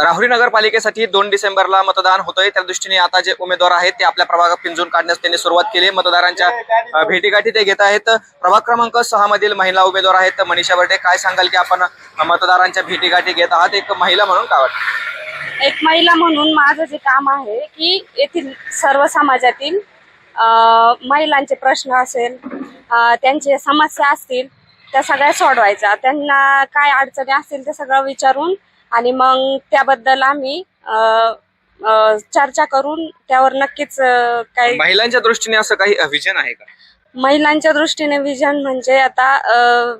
राहुरी नगरपालिकेसाठी दोन डिसेंबरला मतदान होतंय. त्या दृष्टीने आता जे उमेदवार आहेत ते आपल्या प्रभागात पिंजून काढण्यास त्यांनी सुरुवात केली. मतदारांच्या भेटीगाठी ते घेत आहेत. प्रभाग क्रमांक सहा मधील महिला उमेदवार आहेत मनीषा बर्डे. काय सांगाल की आपण मतदारांच्या भेटीगाठी घेत आहात? एक महिला म्हणून काय वाटतं? एक महिला म्हणून माझं जे काम आहे की येथील सर्व समाजातील महिलांचे प्रश्न असेल त्यांचे समस्या असतील त्या सगळ्या सोडवायच्या. त्यांना काय अडचणी असतील ते सगळं विचारून आणि मग त्याबद्दल आम्ही अ, अ, चर्चा करून त्यावर नक्कीच अ, काही महिलांच्या दृष्टीने असं काही विजन आहे का? महिलांच्या दृष्टीने विजन म्हणजे आता अ,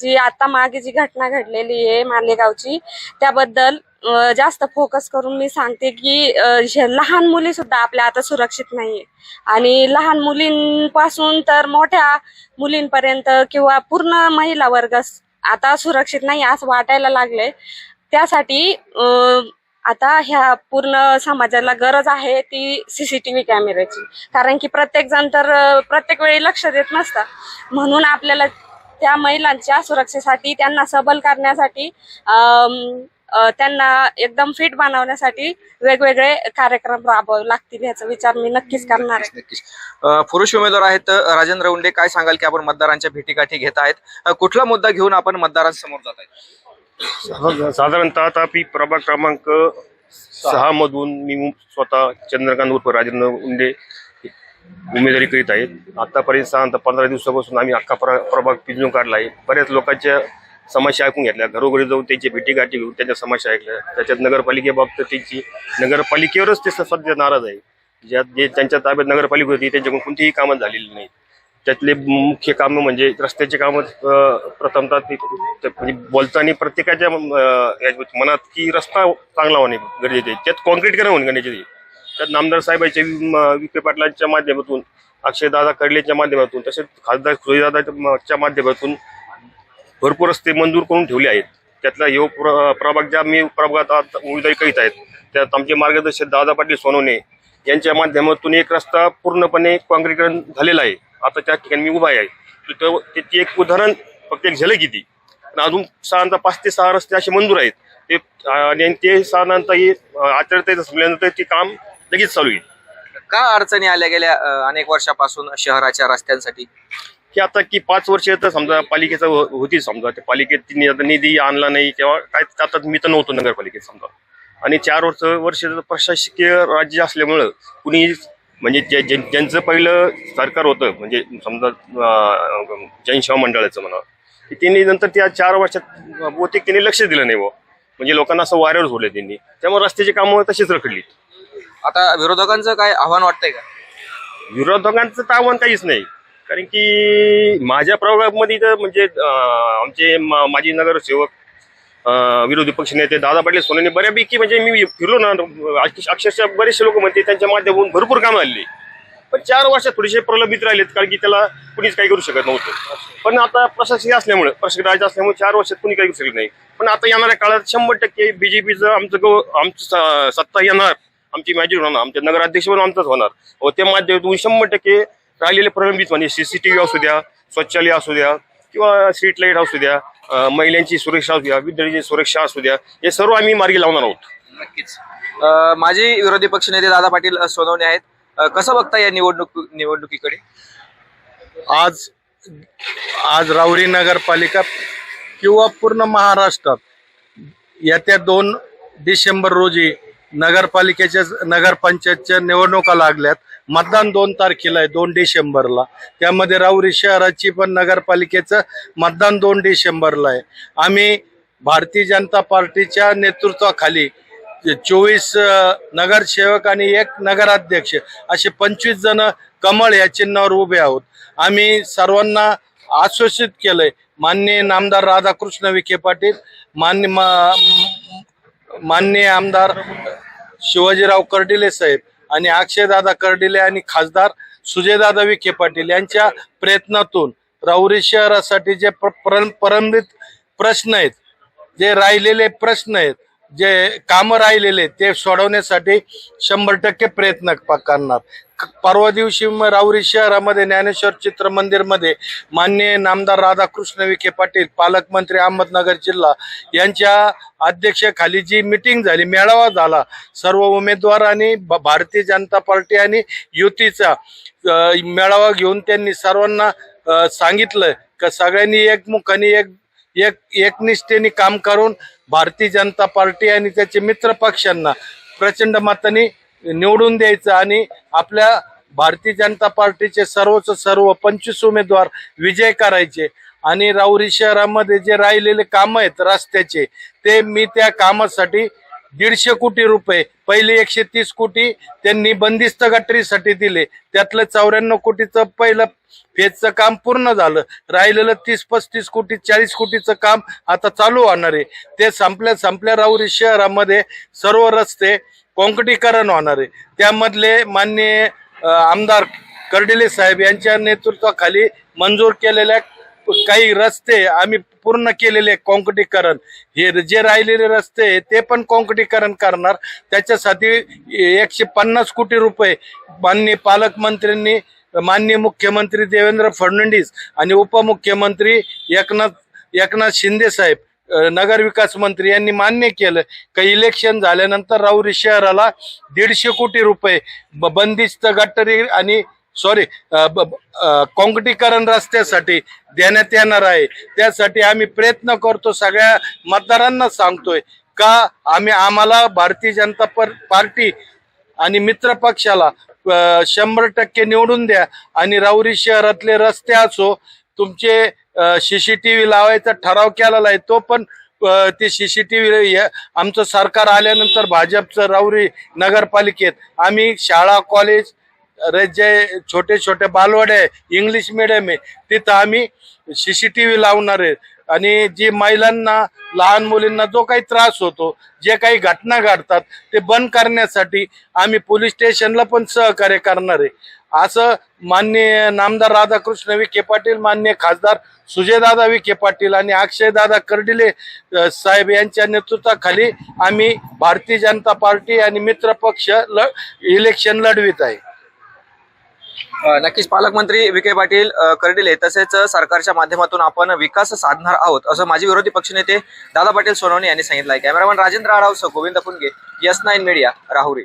जी आता मागे जी घटना घडलेली आहे मालेगावची त्याबद्दल अ, जास्त फोकस करून मी सांगते की अ, लहान मुली सुद्धा आपल्या आता सुरक्षित नाहीये. आणि लहान मुलींपासून तर मोठ्या मुलींपर्यंत किंवा पूर्ण महिला वर्ग स- आता सुरक्षित नाही असं वाटायला लागले त्यासाठी आता ह्या पूर्ण समाजाला गरज आहे ती सीसीटीव्ही कॅमेऱ्याची. कारण की प्रत्येक जण तर प्रत्येक वेळी लक्ष देत नसतं म्हणून आपल्याला त्या महिलांच्या सुरक्षेसाठी त्यांना सबल करण्यासाठी अ, त्यांना एकदम फिट बनवण्यासाठी वेगवेगळे कार्यक्रम राबवावे लागतील याचा विचार मी नक्कीच करणार आहे. नक्कीच पुरुष उमेदवार आहेत राजेंद्र उंडे. काय सांगाल की आपण मतदारांच्या भेटीगाठी घेत आहेत? कुठला मुद्दा घेऊन आपण मतदारांसमोर जात आहेत? साधारणतः आता मी प्रभाग क्रमांक सहा मधून मी स्वतः चंद्रकांत उर्फ राजेंद्र उंडे उमेदवारी करीत आहे. आतापर्यंत साधारणतः पंधरा दिवसापासून आम्ही अख्खा प्र प्रभाग पिंजून काढला आहे. बऱ्याच लोकांच्या समस्या ऐकून घेतल्या. घरोघरी जाऊन त्यांची भेटीगाठी घेऊन त्यांच्या समस्या ऐकल्या. त्याच्यात नगरपालिकेबाबत त्यांची नगरपालिकेवरच ते सध्या नाराज आहे. ज्यात जे त्यांच्या ताब्यात नगरपालिका होती त्यांच्याकडून कोणतीही कामं झालेली नाही. त्यातले मुख्य कामं म्हणजे रस्त्याचे कामं प्रथमतः म्हणजे बोलताना प्रत्येकाच्या याच्या मनात की रस्ता चांगला होणे गरजेचे आहे. त्यात कॉन्क्रीटीकरण होणे गरजेचे आहे. त्यात नामदार साहेबांच्या विखे पाटलांच्या माध्यमातून अक्षयदादा कडलेच्या माध्यमातून तसेच खासदार सुजयदादाच्या माध्यमातून भरपूर रस्ते मंजूर करून ठेवले आहेत त्यातला यो प्र- प्रभाग ज्या मी प्रभागात उमेदवारी करीत आहेत त्यात आमचे मार्गदर्शक दादा पाटील सोनवणे यांच्या माध्यमातून एक रस्ता पूर्णपणे काँक्रीकरण झालेला आहे आता त्या ठिकाणी मी उभा आहे. तिथं त्याची एक उदाहरण फक्त एक झलक येते. अजून साधारणतः पाच ते सहा रस्ते असे मंजूर आहेत. ते आणि ते साधारणतः हे आचरता संपल्यानंतर ते काम लगेच चालू येईल. का अडचणी आल्या गेल्या अनेक वर्षापासून शहराच्या रस्त्यांसाठी? की आता की पाच वर्ष तर समजा पालिकेचं हो- होती समजा. त्या पालिकेत निधी आणला नाही तेव्हा काय आता मी तर नव्हतो नगरपालिकेत समजा. आणि चार वर्ष वर्ष प्रशासकीय राज्य असल्यामुळं कुणी म्हणजे जे जे- ज्यांचं पहिलं सरकार होतं म्हणजे समजा जनसेवा मंडळाचं म्हणा की त्यांनी नंतर त्या चार वर्षात बहुतेक त्यांनी लक्ष दिलं नाही बुवा. म्हणजे लोकांना असं वाऱ्यावर सोडलं त्यांनी. त्यामुळे रस्त्याची कामं तशीच रखडली. आता विरोधकांचं काय आव्हान वाटतंय का? विरोधकांचं तर आव्हान काहीच नाही. कारण की माझ्या प्रभागामध्ये तर म्हणजे आमचे माजी नगरसेवक विरोधी पक्षनेते दादा पाटील सोनेने बऱ्यापैकी म्हणजे मी फिरलो ना अक्षरशः बरेचसे लोक म्हणते त्यांच्या माध्यमातून भरपूर कामं आली. पण चार वर्षात थोडेसे प्रलंबित राहिलेत कारण की त्याला कुणीच काही करू शकत नव्हतं. पण आता प्रशासकीय असल्यामुळे प्रशासकीय राज्य असल्यामुळे चार वर्षात कुणी काही करू शकत नाही. पण आता येणाऱ्या काळात शंभर टक्के बीजेपीचं आमचं गव आमचं स- सत्ता येणार. आमची मॅजिक होणार आमचे नगराध्यक्ष पण आमचाच होणार. व त्या माध्यमातून शंभर टक्के राहिलेले प्रलंबित म्हणजे सीसीटीव्ही असू द्या शौचालय असू द्या किंवा स्ट्रीट लाइट असू द्या महिलांची सुरक्षा असू द्या विद्यार्थ्यांची सुरक्षा असू द्या हे सर्व आम्ही मार्गी लावणार आहोत. नक्कीच. अ, माजी विरोधी पक्षनेते दादा पाटील अ, सोनवणे आहेत. अ, कसं बघता या निवडणूक निवडणुकीकडे? आज आज राहुरी नगरपालिका किंवा पूर्ण महाराष्ट्रात येत्या दोन डिसेंबर रोजी नगरपालिकेच्या नगरपंचायतच्या निवडणुका लागल्यात. मतदान दोन तारखेला आहे दोन डिसेंबरला. त्यामध्ये राऊरी शहराची पण नगरपालिकेचं मतदान दोन डिसेंबरला आहे. आम्ही भारतीय जनता पार्टीच्या नेतृत्वाखाली चोवीस नगरसेवक आणि एक नगराध्यक्ष असे पंचवीस जण कमळ या चिन्हावर उभे आहोत. आम्ही सर्वांना आश्वासित केलंय माननीय नामदार राधाकृष्ण विखे पाटील मान्य मा- माननीय आमदार शिवाजीराव कर्डिले साहेब आणि अक्षयदादा कर्डिले आणि खासदार सुजयदादा विखे पाटील यांच्या प्रयत्नातून राहुरी शहरासाठी जे प्र- प्रलंबित प्रश्न आहेत जे राहिलेले प्रश्न आहेत जे कामं राहिलेले ते सोडवण्यासाठी शंभर टक्के प्रयत्न करणार. परवा दिवशी राहुरी शहरामध्ये ज्ञानेश्वर चित्र मंदिरमध्ये माननीय नामदार राधाकृष्ण विखे पाटील पालकमंत्री अहमदनगर जिल्हा यांच्या अध्यक्षेखाली जी मिटिंग झाली मेळावा झाला. सर्व उमेदवार आणि भ- भारतीय जनता पार्टी आणि युतीचा मेळावा घेऊन त्यांनी सर्वांना सांगितलं का सगळ्यांनी एकमुखाने एक एक एकनिष्ठेने काम करून भारतीय जनता पार्टी आणि त्याचे मित्र पक्षांना प्रचंड मताने निवडून द्यायचं आणि आपल्या भारतीय जनता पार्टीचे सर्वच सर्व पंचवीस उमेदवार विजय करायचे. आणि राऊरी शहरामध्ये जे राहिलेले कामं आहेत रस्त्याचे ते मी त्या कामासाठी दीडशे कोटी रुपये. पहिले एकशे तीस कोटी त्यांनी बंदिस्त गटरीसाठी दिले. त्यातलं चौऱ्याण्णव कोटीचं पहिलं फेजचं काम पूर्ण झालं. राहिलेलं तीस पस्तीस कोटी चाळीस कोटीचं काम आता चालू होणार आहे. ते संपल्या संपल्या राहुरी शहरामध्ये सर्व रस्ते काँक्रिटीकरण होणार आहे. त्यामधले माननीय आमदार कर्डिले साहेब यांच्या नेतृत्वाखाली मंजूर केलेल्या काही रस्ते आम्ही पूर्ण केलेले काँक्रिटीकरण. हे जे राहिलेले रस्ते ते पण काँक्रिटीकरण करणार. त्याच्यासाठी एकशे पन्नास कोटी रुपये माननीय पालकमंत्र्यांनी माननीय मुख्यमंत्री देवेंद्र फडणवीस आणि उपमुख्यमंत्री एकनाथ एकनाथ शिंदे साहेब नगरविकास मंत्री यांनी मान्य केलं का इलेक्शन झाल्यानंतर राऊरी शहराला दीडशे कोटी रुपये ब- बंदिस्त गटरी आणि सॉरी काँक्रिटीकरण रस्त्यासाठी देण्यात येणार आहे. त्यासाठी आम्ही प्रयत्न करतो सगळ्या मतदारांना सांगतोय का आम्ही आम्हाला भारतीय जनता पार्टी आणि मित्र पक्षाला शंभर टक्के निवडून द्या आणि राऊरी शहरातले रस्ते असो तुमचे सीसीटीव्ही लावायचा ठराव केलेला आहे तो पण अ, ते सीसीटीव्ही आमचं सरकार आल्यानंतर भाजपचं राऊरी नगरपालिकेत आम्ही शाळा कॉलेज जे छोटे छोटे बालवाडे आहे इंग्लिश मिडियम आहे तिथं आम्ही सी सी टी व्ही लावणार आहे. आणि जी महिलांना लहान मुलींना जो काही त्रास होतो जे काही घटना घडतात ते बंद करण्यासाठी आम्ही पोलीस स्टेशनला पण सहकार्य करणार आहे. असं माननीय नामदार राधाकृष्ण विखे पाटील माननीय खासदार सुजयदादा विखे पाटील आणि अक्षयदादा कर्डिले साहेब यांच्या नेतृत्वाखाली आम्ही भारतीय जनता पार्टी आणि मित्र पक्ष ल इलेक्शन लढवित आहे. नक्कीच. पालकमंत्री विखे पाटील कर्डिले तसेच सरकारच्या माध्यमातून आपण विकास साधणार आहोत असं माजी विरोधी पक्षनेते दादा पाटील सोनवणे यांनी सांगितलं आहे. Cameraman Rajendra आढावसह Govind Phunge yes nine media Rahuri.